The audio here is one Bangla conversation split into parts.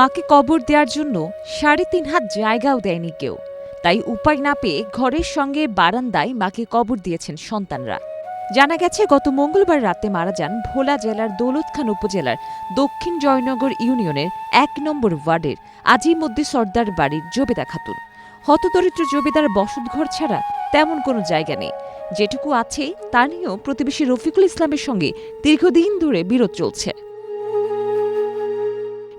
মাকে কবর দেওয়ার জন্য সাড়ে তিন হাত জায়গাও দেয়নি কেউ। তাই উপায় না পেয়ে ঘরের সঙ্গে বারান্দায় মাকে কবর দিয়েছেন সন্তানরা। জানা গেছে, গত মঙ্গলবার রাতে মারা যান ভোলা জেলার দৌলতখান উপজেলার দক্ষিণ জয়নগর ইউনিয়নের এক নম্বর ওয়ার্ডের আজির মধ্যে সর্দার বাড়ির জবেদা খাতুন। হতদরিদ্র জবেদার বসতঘর ছাড়া তেমন কোনো জায়গা নেই। যেটুকু আছে তা নিয়েও প্রতিবেশী রফিকুল ইসলামের সঙ্গে দীর্ঘদিন ধরে বিরোধ চলছে।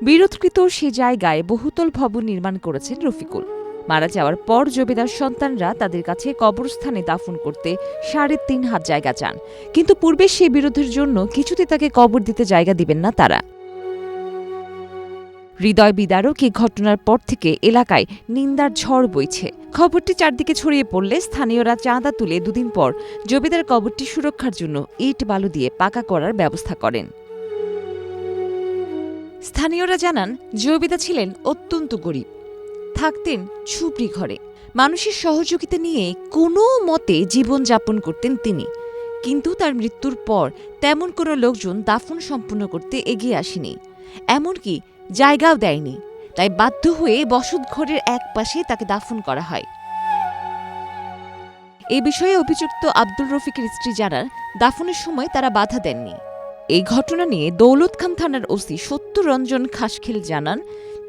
বিরোধকৃত সে জায়গায় বহুতল ভবন নির্মাণ করেছেন রফিকুল। মারা যাওয়ার পর জবেদার সন্তানরা তাদের কাছে কবরস্থানে দাফন করতে সাড়ে তিন হাত জায়গা চান। কিন্তু পূর্বে সে বিরোধের জন্য কিছুতে তাকে কবর দিতে জায়গা দিবেন না তারা। হৃদয় বিদারক এই ঘটনার পর থেকে এলাকায় নিন্দার ঝড় বইছে। খবরটি চারদিকে ছড়িয়ে পড়লে স্থানীয়রা চাঁদা তুলে দুদিন পর জবেদার কবরটি সুরক্ষার জন্য ইট বালু দিয়ে পাকা করার ব্যবস্থা করেন। স্থানীয়রা জানান জবিতা ছিলেন অত্যন্ত গরিব। থাকতেন ঝুপড়ি ঘরে। মানুষের সহযোগিতা নিয়ে কোনো মতে জীবনযাপন করতেন তিনি। কিন্তু তার মৃত্যুর পর তেমন কোনো লোকজন দাফন সম্পূর্ণ করতে এগিয়ে আসেনি। এমনকি জায়গাও দেয়নি। তাই বাধ্য হয়ে বসত ঘরের এক পাশে তাকে দাফন করা হয়। এ বিষয়ে অভিযুক্ত আব্দুল রফিকের স্ত্রী জানান, দাফনের সময় তারা বাধা দেননি। এই ঘটনা নিয়ে দৌলত খান থানার ওসি সত্যরঞ্জন খাসখেল জানান,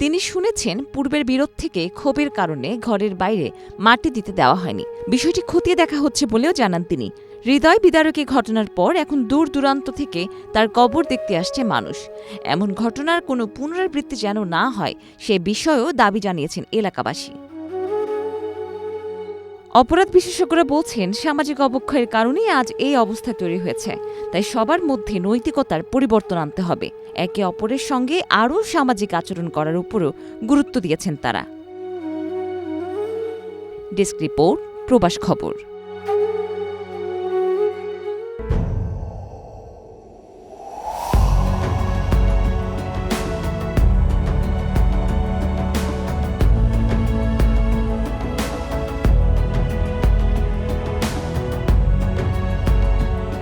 তিনি শুনেছেন পূর্বের বিরোধ থেকে ক্ষোভের কারণে ঘরের বাইরে মাটি দিতে দেওয়া হয়নি। বিষয়টি খতিয়ে দেখা হচ্ছে বলেও জানান তিনি। হৃদয় বিদারকী ঘটনার পর এখন দূর দূরান্ত থেকে তার কবর দেখতে আসছে মানুষ। এমন ঘটনার কোনো পুনরাবৃত্তি যেন না হয়, সে বিষয়েও দাবি জানিয়েছেন এলাকাবাসী। অপরাধ বিশেষজ্ঞরা বলছেন, সামাজিক অবক্ষয়ের কারণেই আজ এই অবস্থা তৈরি হয়েছে। তাই সবার মধ্যে নৈতিকতার পরিবর্তন আনতে হবে। একে অপরের সঙ্গে আরও সামাজিক আচরণ করার উপরও গুরুত্ব দিয়েছেন তারা। ডেস্ক রিপোর্ট, প্রবাস খবর।